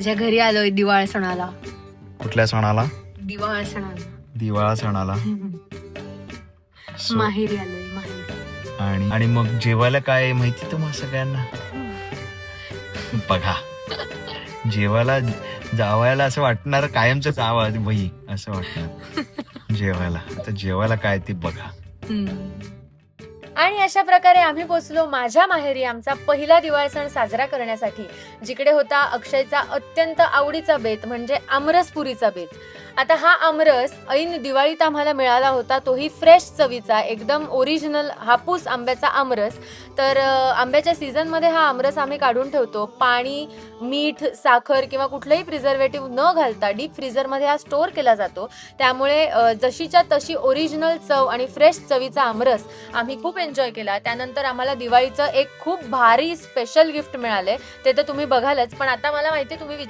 माझ्या घरी आलोय दिवाळ सणाला. कुठल्या सणाला? दिवाळ सणाला. दिवाळा सणाला. So, माहेरी आलोय माहेरी. आणि आणि मग जेवायला काय आहे माहिती तुम्हा सगळ्यांना? बघा. जेवायला जावायला असं वाटणार कायमच जावा बाई असं वाटणार. जेवायला. आता जेवायला काय ते बघा. आणि अशा प्रकारे आम्ही पोचलो माझ्या माहेरी आमचा पहिला दिवाळ सण साजरा करण्यासाठी जिकडे होता अक्षयचा अत्यंत आवडीचा बेत म्हणजे आमरसपुरीचा बेत. आता हा आमरस ऐन दिवाळीत आम्हाला मिळाला होता तोही फ्रेश चवीचा एकदम ओरिजिनल हापूस आंब्याचा आमरस. तर आंब्याच्या सीझनमध्ये हा आमरस आम्ही काढून ठेवतो. पाणी मीठ साखर किंवा कुठलंही प्रिझर्वेटिव्ह न घालता डीप फ्रीझरमध्ये हा स्टोअर केला जातो. त्यामुळे जशीच्या तशी ओरिजिनल चव आणि फ्रेश चवीचा आमरस आम्ही खूप एन्जॉय केला. त्यानंतर आम्हाला दिवाळीचं एक खूप भारी स्पेशल गिफ्ट मिळाले. ते तर तुम्ही बघालच. पण आता मला माहिती तुम्ही विचार